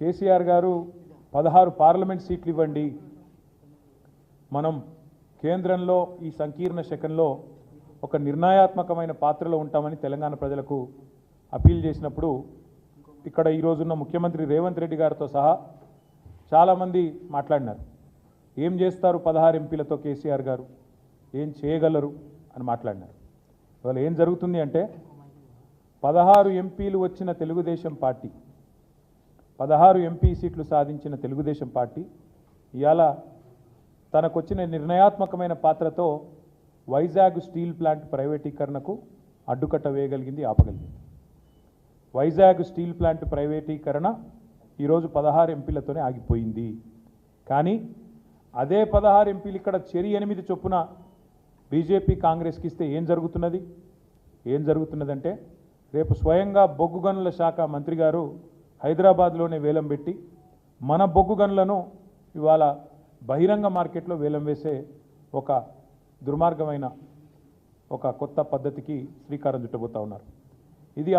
కేసీఆర్ గారు పదహారు పార్లమెంట్ సీట్లు ఇవ్వండి. మనం కేంద్రంలో ఈ సంకీర్ణ శకంలో ఒక నిర్ణయాత్మకమైన పాత్రలో ఉంటామని తెలంగాణ ప్రజలకు అపీల్ చేసినప్పుడు ఇక్కడ ఈరోజున్న ముఖ్యమంత్రి రేవంత్ రెడ్డి గారితో సహా చాలామంది మాట్లాడినారు. ఏం చేస్తారు పదహారు ఎంపీలతో కేసీఆర్ గారు? ఏం చేయగలరు? అని మాట్లాడినారు. ఇవాళ ఏం జరుగుతుంది అంటే పదహారు ఎంపీలు వచ్చిన తెలుగుదేశం పార్టీ పదహారు ఎంపీ సీట్లు సాధించిన తెలుగుదేశం పార్టీ ఇవాళ తనకొచ్చిన నిర్ణయాత్మకమైన పాత్రతో వైజాగ్ స్టీల్ ప్లాంట్ ప్రైవేటీకరణకు అడ్డుకట్ట వేయగలిగింది ఆపగలిగింది. వైజాగ్ స్టీల్ ప్లాంట్ ప్రైవేటీకరణ ఈరోజు పదహారు ఎంపీలతోనే ఆగిపోయింది. కానీ అదే పదహారు ఎంపీలు ఇక్కడ చెరి ఎనిమిది చొప్పున బీజేపీ కాంగ్రెస్కి ఇస్తే ఏం జరుగుతున్నది? ఏం జరుగుతున్నదంటే రేపు స్వయంగా బొగ్గు గనుల శాఖ మంత్రి గారు హైదరాబాద్లోనే వేలం పెట్టి మన బొగ్గు గనులను ఇవాళ బహిరంగ మార్కెట్లో వేలం వేసే ఒక దుర్మార్గమైన ఒక కొత్త పద్ధతికి శ్రీకారం చుట్టబోతా ఉన్నారు. ఇది